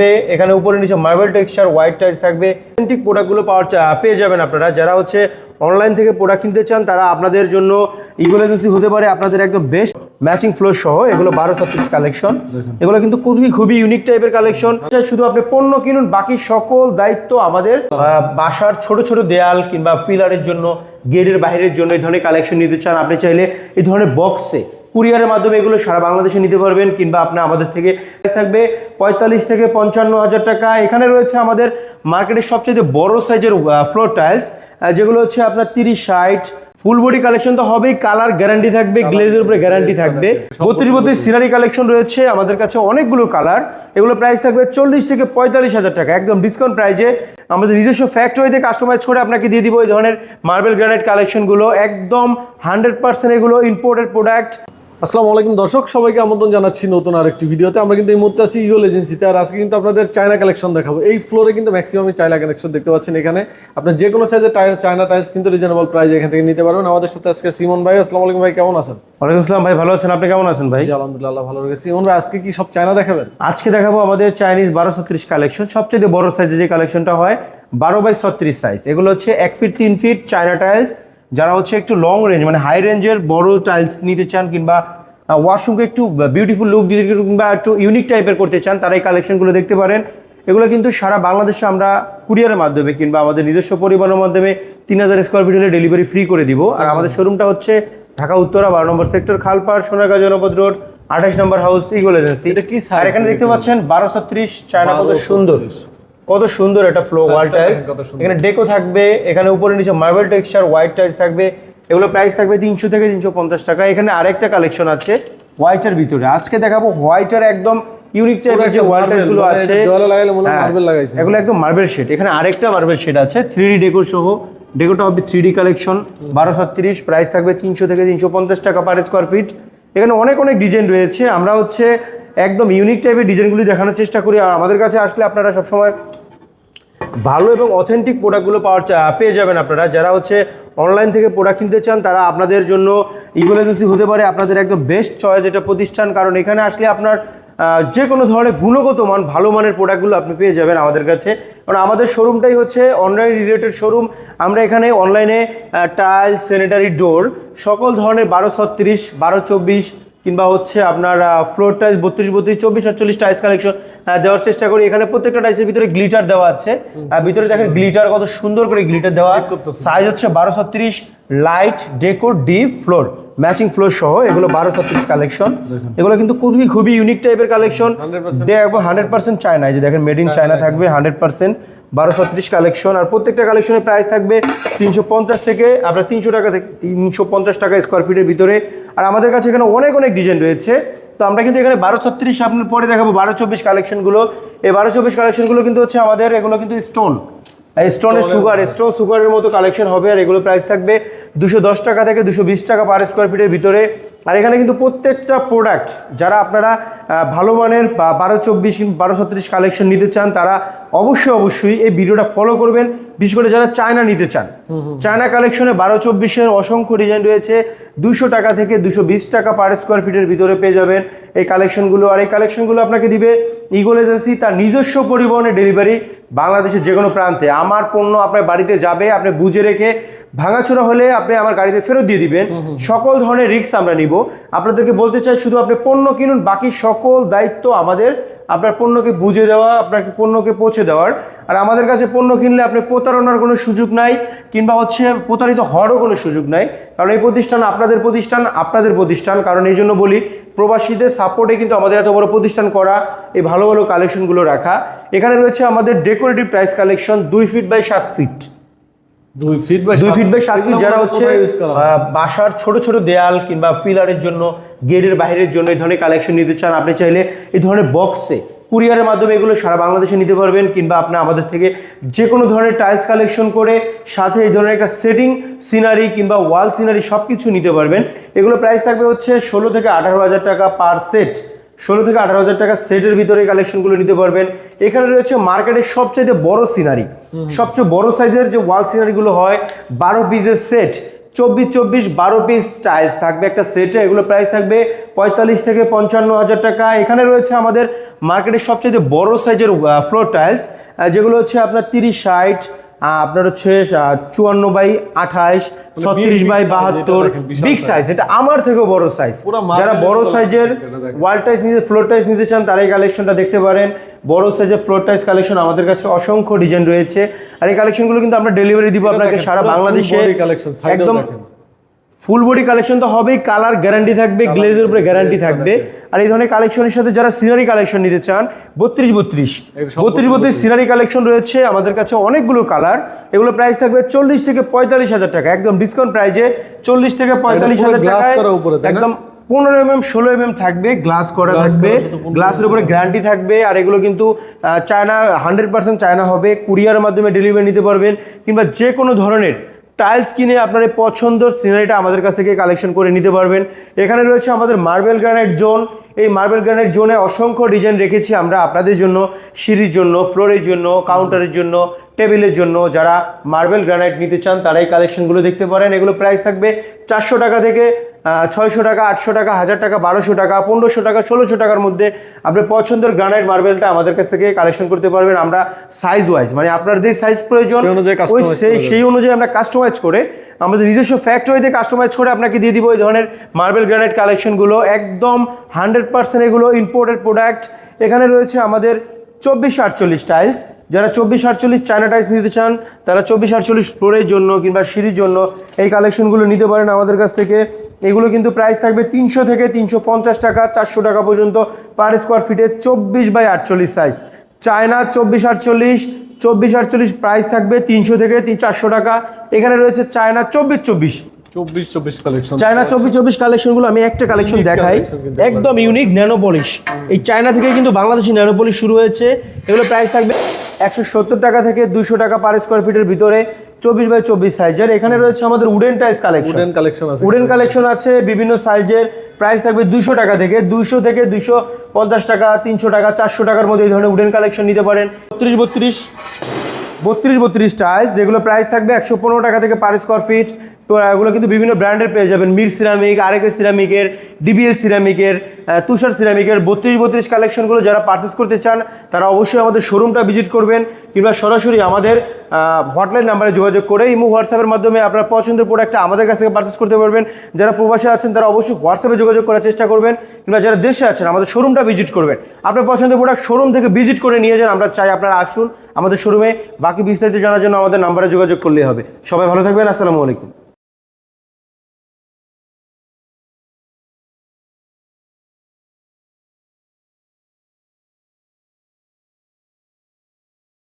থাকবে, এখানে উপরে নিচে মার্বেল টেক্সচার হোয়াইট টাইলস থাকবে। অথেন্টিক প্রোডাক্টগুলো পাওয়ার পেয়ে যাবেন আপনারা। যারা হচ্ছে অনলাইন থেকে প্রোডাক্ট কিনতে চান, তারা আপনাদের জন্য ইগোল এজেন্সি হতে পারে আপনাদের একদম বেস্ট ম্যাচিং ফ্লোর সহ। এগুলো বারো ছত্রিশ কালেকশন এগুলো কিন্তু খুবই খুবই ইউনিক টাইপের কালেকশন শুধু আপনি পণ্য কিনুন, বাকি সকল দায়িত্ব আমাদের বাসার ছোট ছোট দেয়াল কিংবা পিলারের জন্য গেটের বাইরের জন্য এই ধরনের কালেকশন নিতে চান, আপনি চাইলে এই ধরনের বক্সে কুরিয়ারের মাধ্যমে এগুলো সারা বাংলাদেশে নিতে পারবেন কিংবা আপনি আমাদের থেকে থাকবে পঁয়তাল্লিশ থেকে পঞ্চান্ন হাজার টাকা। এখানে রয়েছে আমাদের মার্কেটের সবচেয়ে বড় সাইজের ফ্লোর টাইলস যেগুলো হচ্ছে আপনার তিরিশ ষাট ফুল বডি কালেকশন তো হবেই কালার গ্যারান্টি থাকবে গ্লেজের উপরে গ্যারান্টি থাকবে। বত্রিশ বত্রিশ সিনারি কালেকশন রয়েছে আমাদের কাছে অনেকগুলো কালার এগুলো প্রাইস থাকবে চল্লিশ থেকে পঁয়তাল্লিশ হাজার টাকা একদম ডিসকাউন্ট প্রাইজে আমাদের নিজস্ব ফ্যাক্টরিতে কাস্টমাইজ করে আপনাকে দিয়ে দিব এই ধরনের মার্বেল গ্রানাইট কালেকশনগুলো একদম হান্ড্রেড পার্সেন্ট এগুলো ইম্পোর্টেড প্রোডাক্ট আসসালামু আলাইকুম দর্শক সবাইকে আমন্ত্রণ জানাচ্ছি নতুন আরেকটি ভিডিওতে। আমরা কিন্তু এই মুহূর্তে আছি ইগল এজেন্সিতে আর আজকে কিন্তু আপনাদের চায়না কালেকশন দেখাবো। এই ফ্লোরে কিন্তু ম্যাক্সিমাম চায়না কালেকশন দেখতে পাচ্ছেন এখানে। আপনার যে কোনো সাইজের চায়না টাইলস কিন্তু রিজনেবল প্রাইস এখান থেকে নিতে পারবেন। আমাদের সাথে আজকে সিমন ভাই আসসালামু আলাইকুম ভাই কেমন আছেন? ওয়ালাইকুম আসসালাম ভাই ভালো আছেন? আপনি কেমন আছেন ভাই? জি আলহামদুলিল্লাহ ভালো রেখেছি সিমন ভাই আজকে কি সব চায়না দেখাবেন? আজকে দেখাবো আমাদের চাইনিজ বারো ছত্রিশ কালেকশন সবচেয়ে বড় সাইজে যে কালেকশনটা হয় বারো বাই ছত্রিশ সাইজ এগুলো হচ্ছে এক ফিট তিন ফিট চায়না টাইলস যারা হচ্ছে একটু লং রেঞ্জ মানে হাই রেঞ্জের বড় টাইলস নিতে চান কিংবা ওয়াশরুমকে একটু বিউটিফুল লুক দিতে কিংবা একটু ইউনিক টাইপের করতে চান তারা এই কালেকশনগুলো দেখতে পারেন। এগুলো কিন্তু সারা বাংলাদেশে আমরা কুরিয়ারের মাধ্যমে কিংবা আমাদের নিজস্ব পরিবহনের মাধ্যমে তিন হাজার স্কোয়ার ফিট হলে ডেলিভারি ফ্রি করে দিব। আর আমাদের শোরুমটা হচ্ছে ঢাকা উত্তরা বারো নম্বর সেক্টর খালপাড় সোনারগাঁ জনপদ রোড আঠাশ নম্বর হাউস ইগল এজেন্সি এটা কি স্যার এখানে দেখতে পাচ্ছেন বারো ছত্রিশ চায়না কত সুন্দর। কত সুন্দর একটা ফ্লো ওয়াল টাইলস। এখানে ডেকো থাকবে এখানে উপরে নিচে মার্বেল টেক্সচার হোয়াইট টাইলস থাকবে এগুলো প্রাইস থাকবে তিনশো থেকে তিনশো পঞ্চাশ টাকা। এখানে আরেকটা কালেকশন আছে হোয়াইটের ভিতরে। আজকে দেখাবো হোয়াইটের একদম ইউনিক টাইপের যে ওয়াল টাইলসগুলো মানে আছে। হয় লাগাইছে। এগুলো একদম মার্বেল শেড এখানে আরেকটা মার্বেল শেড আছে থ্রি ডি ডেকো সহ। ডেকোটা হবে থ্রি ডি কালেকশন বারো ছত্রিশ প্রাইস থাকবে তিনশো থেকে তিনশো পঞ্চাশ টাকা পার স্কোয়ার ফিট এখানে অনেক অনেক ডিজাইন রয়েছে। আমরা হচ্ছে একদম ইউনিক টাইপের ডিজাইনগুলি দেখানোর চেষ্টা করি। আর আমাদের কাছে আসলে আপনারা সবসময় ভালো এবং অথেন্টিক প্রোডাক্টগুলো পাওয়ার চা- পেয়ে যাবেন আপনারা। যারা হচ্ছে অনলাইন থেকে প্রোডাক্ট কিনতে চান, তারা আপনাদের জন্য ইগোল এজেন্সি হতে পারে, আপনাদের একদম বেস্ট চয়েস এটা প্রতিষ্ঠান। কারণ এখানে আসলে আপনার যে কোনো ধরনের গুণগত মান, ভালো মানের প্রোডাক্টগুলো আপনি পেয়ে যাবেন আমাদের কাছে। কারণ আমাদের শোরুমটাই হচ্ছে অনলাইন রিলেটেড শোরুম আমরা এখানে অনলাইনে টাইল স্যানিটারি ডোর সকল ধরনের বারো ছত্রিশ, বারো চব্বিশ কিংবা হচ্ছে আপনার ফ্লোর টাইলস বত্রিশ বত্রিশ, চব্বিশ, আটচল্লিশ টাইলস কালেকশন দেওয়ার চেষ্টা করি। এখানে প্রত্যেকটা টাইলসের ভিতরে গ্লিটার দেওয়া আছে। আর ভিতরে দেখেন গ্লিটার কত সুন্দর করে গ্লিটার দেওয়া। সাইজ হচ্ছে বারো ছত্রিশ light decor deep floor matching floor সহ এগুলো বারো ছত্রিশ কালেকশন এগুলো কিন্তু খুবই খুবই ইউনিক টাইপের কালেকশন 100% দেখব হান্ড্রেড পার্সেন্ট চায়না যে দেখেন মেড ইন চায়না থাকবে হান্ড্রেড পার্সেন্ট বারো ছত্রিশ কালেকশন আর প্রত্যেকটা কালেকশনের প্রাইস থাকবে তিনশো পঞ্চাশ থেকে আপনার তিনশো টাকা থেকে তিনশো পঞ্চাশ টাকা স্কোয়ার ফিটের ভিতরে। আর আমাদের কাছে এখানে অনেক অনেক ডিজাইন রয়েছে। তো আমরা কিন্তু এখানে বারো ছত্রিশ আপনার পরে দেখাবো বারো চব্বিশ কালেকশনগুলো এই বারো চব্বিশ কালেকশনগুলো কিন্তু হচ্ছে আমাদের এগুলো কিন্তু স্টোন স্টোনের সুগার স্টোন সুগারের মতো। কালেকশন হবে আর এগুলো প্রাইস থাকবে দুশো দশ টাকা থেকে দুশো বিশ টাকা পার স্কোয়ার ফিটের ভিতরে। আর এখানে কিন্তু প্রত্যেকটা প্রোডাক্ট যারা আপনারা ভালো মানের বা বারো চব্বিশ বারো ছত্রিশ কালেকশন নিতে চান তারা অবশ্যই অবশ্যই এই ভিডিওটা ফলো করবেন। বিশেষ করে যারা চায়না নিতে চান। চায়না কালেকশনে বারো চব্বিশের অসংখ্য ডিজাইন রয়েছে। দুশো টাকা থেকে দুশো বিশ টাকা পার স্কোয়ার ফিটের ভিতরে পেয়ে যাবেন। এই কালেকশনগুলো আর এই কালেকশনগুলো আপনাকে দিবে ইগল এজেন্সি তার নিজস্ব পরিবহনে ডেলিভারি বাংলাদেশের যে কোনো প্রান্তে। আমার পণ্য আপনার বাড়িতে যাবে আপনি বুঝে রেখে ভাঙাচোরা হলে আপনি আমার গাড়িতে ফেরত দিয়ে দিবেন। সকল ধরনের রিস্ক আমরা নিব। আপনাদেরকে বলতে চাই শুধু আপনি পণ্য কিনুন বাকি সকল দায়িত্ব আমাদের। আপনার পণ্যকে বুঝে দেওয়া আপনার পণ্যকে পৌঁছে দেওয়ার। আর আমাদের কাছে পণ্য কিনলে আপনি প্রতারণার কোনো সুযোগ নাই কিংবা হচ্ছে প্রতারিত হওয়ারও কোনো সুযোগ নাই। কারণ এই প্রতিষ্ঠান আপনাদের প্রতিষ্ঠান আপনাদের প্রতিষ্ঠান। কারণ এই জন্য বলি প্রবাসীদের সাপোর্টে কিন্তু আমাদের এত বড় প্রতিষ্ঠান করা এই ভালো ভালো কালেকশনগুলো রাখা। এখানে রয়েছে আমাদের ডেকোরেটিভ প্রাইস কালেকশন দুই ফিট বাই সাত ফিট দুই ফিট বাই দুই ফিট বাই সাত ফিট যারা হচ্ছে বাসার ছোট ছোট দেয়াল কিংবা পিলারের জন্য গেটের বাইরের জন্য এই ধরনের কালেকশন নিতে চান আপনি চাইলে এই ধরনের বক্সে কুরিয়ারের মাধ্যমে এগুলো সারা বাংলাদেশে নিতে পারবেন কিংবা আপনি আমাদের থেকে যে কোনো ধরনের টাইলস কালেকশন করে সাথে এই ধরনের একটা সেটিং সিনারি কিংবা ওয়াল সিনারি সব কিছু নিতে পারবেন। এগুলো প্রাইস থাকবে হচ্ছে ষোলো থেকে আঠারো হাজার টাকা পার সেট ষোলো থেকে আঠারো হাজার টাকা সেটের ভিতরে কালেকশনগুলো নিতে পারবেন। এখানে রয়েছে মার্কেটের সবচেয়ে বড় সিনারি সবচেয়ে বড় সাইজের যে ওয়াল সিনারিগুলো হয়, বারো পিসের সেট চব্বিশ চব্বিশ, বারো পিস টাইলস থাকবে একটা সেটে এগুলো প্রাইস থাকবে পঁয়তাল্লিশ থেকে পঞ্চান্ন হাজার টাকা। এখানে রয়েছে আমাদের মার্কেটের সবচেয়ে বড় সাইজের ফ্লোর টাইলস যেগুলো হচ্ছে আপনার তিরিশ, ষাট আপনার হচ্ছে চুয়ান্ন বাই আঠাইশ ছত্রিশ বাই বাহাত্তর বিগ সাইজ এটা আমার থেকেও বড় সাইজ যারা বড় সাইজের। ওয়াল টাইস নিতে ফ্লোর টাইস নিতে চান তারা এই কালেকশনটা দেখতে পারেন। বড় সাইজের ফ্লোর টাইস কালেকশন আমাদের কাছে অসংখ্য ডিজাইন রয়েছে। আর এই কালেকশনগুলো কিন্তু আমরা ডেলিভারি দিব আপনাকে সারা বাংলাদেশে। একদম। ফুল বডি কালেকশন তো হবেই কালার গ্যারান্টি থাকবে গ্লেজের উপরে গ্যারান্টি থাকবে। আর এই ধরনের কালেকশনের সাথে যারা সিনারি কালেকশন নিতে চান বত্রিশ বত্রিশ। বত্রিশ বত্রিশ সিনারি কালেকশন রয়েছে আমাদের কাছে অনেকগুলো কালার এগুলো প্রাইস থাকবে চল্লিশ থেকে পঁয়তাল্লিশ হাজার টাকা একদম ডিসকাউন্ট প্রাইজে চল্লিশ থেকে পঁয়তাল্লিশ হাজার টাকা একদম পনেরো এমএম ষোলো এমএম থাকবে গ্লাস করা থাকবে। করা শুধু 15 গ্লাসের উপরে গ্যারান্টি থাকবে আর এগুলো কিন্তু চায়না হান্ড্রেড পার্সেন্ট চায়না হবে কুরিয়ারের মাধ্যমে ডেলিভারি নিতে পারবেন কিংবা যে কোনো ধরনের টাইলস কিনে আপনার এই পছন্দর সিনারিটা আমাদের কাছ থেকে কালেকশন করে নিতে পারবেন। এখানে রয়েছে আমাদের মার্বেল গ্রানাইট জোন। এই মার্বেল গ্রানাইট জোনে অসংখ্য ডিজাইন রেখেছি আমরা আপনাদের জন্য, সিঁড়ির জন্য, ফ্লোরের জন্য, কাউন্টারের জন্য। টেবিলের জন্য যারা মার্বেল গ্রানাইট নিতে চান তারা এই কালেকশনগুলো দেখতে পারেন। এগুলো প্রাইস থাকবে চারশো টাকা থেকে ছয়শো টাকা আটশো টাকা হাজার টাকা বারোশো টাকা পনেরোশো টাকা ষোলোশো টাকার মধ্যে আপনার পছন্দের গ্রানাইট মার্বেলটা আমাদের কাছ থেকে কালেকশন করতে পারবেন আমরা সাইজ ওয়াইজ মানে আপনার যে সাইজ প্রয়োজন সেই ওই সেই সেই অনুযায়ী আমরা কাস্টমাইজ করে আমাদের নিজস্ব ফ্যাক্টরিতে কাস্টমাইজ করে আপনাকে দিয়ে দিব এই ধরনের মার্বেল গ্রানাইট কালেকশনগুলো। একদম হান্ড্রেড পার্সেন্ট এগুলো ইম্পোর্টেড প্রোডাক্ট এখানে রয়েছে আমাদের চব্বিশ আটচল্লিশ টাইলস যারা চব্বিশ আটচল্লিশ চায়না টাইলস নিতে চান, তারা চব্বিশ আটচল্লিশ ফ্লোরের জন্য কিংবা সিঁড়ির জন্য এই কালেকশনগুলো নিতে পারেন আমাদের কাছ থেকে। এগুলো কিন্তু প্রাইস থাকবে তিনশো থেকে তিনশো পঞ্চাশ টাকা, চারশো টাকা পর্যন্ত পার স্কোয়ার ফিটে চব্বিশ বাই আটচল্লিশ সাইজ চায়না চব্বিশ আটচল্লিশ চব্বিশ আটচল্লিশ প্রাইস থাকবে তিনশো থেকে তিন চারশো টাকা। এখানে রয়েছে চায়না চব্বিশ চব্বিশ। চব্বিশ চব্বিশ কালেকশন চায়না চব্বিশ চব্বিশ কালেকশনগুলো আমি একটা কালেকশন দেখাই। একদম ইউনিক ন্যানো পলিশ এই চায়না থেকে কিন্তু বাংলাদেশি ন্যানো পলিশ শুরু হয়েছে। এগুলো প্রাইস থাকবে একশো সত্তর টাকা থেকে দুশো টাকা পার স্কোয়ার ফিটের ভিতরে চব্বিশ বাই চব্বিশ সাইজের এখানে রয়েছে আমাদের wooden tiles collection wooden collection আছে। উডেন কালেকশন আছে বিভিন্ন সাইজের প্রাইস থাকবে দুইশো টাকা থেকে দুইশো থেকে দুইশো পঞ্চাশ টাকা তিনশো টাকা চারশো টাকার মধ্যে এই ধরনের উডেন কালেকশন নিতে পারেন। বত্রিশ বত্রিশ বত্রিশ বত্রিশ টাইলস যেগুলো প্রাইস থাকবে একশো পনেরো টাকা থেকে পার স্কোয়ার ফিট তো এগুলো কিন্তু বিভিন্ন ব্র্যান্ডের পেয়ে যাবেন। মির সিরামিক, আরেকে সিরামিকের, ডিবিএল সিরামিকের তুষার সিরামিকের বত্রিশ বত্রিশ কালেকশনগুলো যারা পারচেস করতে চান, তারা অবশ্যই আমাদের শোরুমটা ভিজিট করবেন কিংবা সরাসরি আমাদের হটলাইন নাম্বারে যোগাযোগ করে ইমো হোয়াটসঅ্যাপের মাধ্যমে আপনার পছন্দের প্রোডাক্টটা আমাদের কাছ থেকে পারচেস করতে পারবেন। যারা প্রবাসে আছেন, তারা অবশ্যই হোয়াটসঅ্যাপে যোগাযোগ করার চেষ্টা করবেন কিংবা যারা দেশে আছেন, আমাদের শোরুমটা ভিজিট করবেন। আপনার পছন্দের প্রোডাক্ট শোরুম থেকে ভিজিট করে নিয়ে যান, আমরা চাই আপনারা আসুন আমাদের শোরুমে বাকি বিস্তারিত জানার জন্য আমাদের নাম্বারে যোগাযোগ করলেই হবে। সবাই ভালো থাকবেন, আসসালামু আলাইকুম।